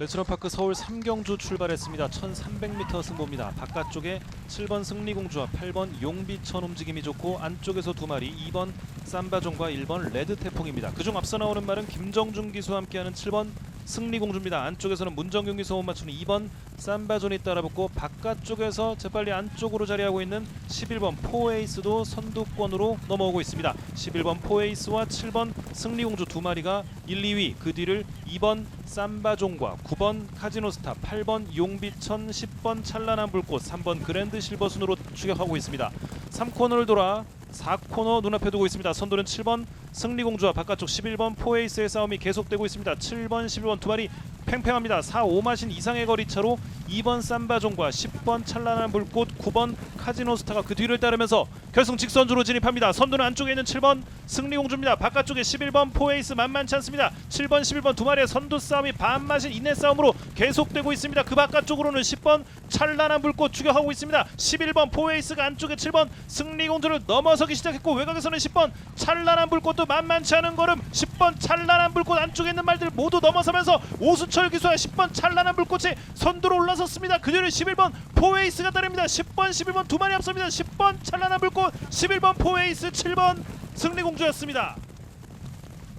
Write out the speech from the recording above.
레츠런파크 서울 3경주 출발했습니다. 1300m 승부입니다. 바깥쪽에 7번 승리공주와 8번 용비천 움직임이 좋고 안쪽에서 두 마리 2번 삼바종과 1번 레드태풍입니다. 그중 앞서 나오는 말은 김정준 기수와 함께하는 7번 승리공주입니다. 안쪽에서는 문정균 기수 못 맞추는 2번 삼바존이 따라붙고 바깥쪽에서 재빨리 안쪽으로 자리하고 있는 11번 포에이스도 선두권으로 넘어오고 있습니다. 11번 포에이스와 7번 승리공주 두 마리가 1, 2위 그 뒤를 2번 삼바종과 9번 카지노스타 8번 용비천 10번 찬란한 불꽃 3번 그랜드 실버 순으로 추격하고 있습니다. 3코너를 돌아 4코너 눈앞에 두고 있습니다. 선두는 7번 승리공주와 바깥쪽 11번 포에이스의 싸움이 계속되고 있습니다. 7번, 11번 두 마리 팽팽합니다. 4, 5마신 이상의 거리 차로 2번 삼바종과 10번 찬란한 불꽃, 9번 카지노스타가 그 뒤를 따르면서 결승 직선주로 진입합니다. 선두는 안쪽에 있는 7번 승리공주입니다. 바깥쪽에 11번 포에이스 만만치 않습니다. 7번, 11번 두 마리의 선두 싸움이 반마신 인내 싸움으로 계속되고 있습니다. 그 바깥쪽으로는 10번 찬란한 불꽃 추격하고 있습니다. 11번 포에이스가 안쪽에 7번 승리공주를 넘어서기 시작했고 외곽에서는 10번 찬란한 불꽃도 만만치 않은 걸음 10번 찬란한 불꽃 안쪽에 있는 말들 모두 넘어서면서 오수철 기수와 10번 찬란한 불꽃이 선두로 올라 섰습니다. 그 뒤를 11번 포에이스가 따릅니다. 10번 11번 두 마리 앞섭니다. 10번 찬란한 불꽃 11번 포에이스 7번 승리공주였습니다.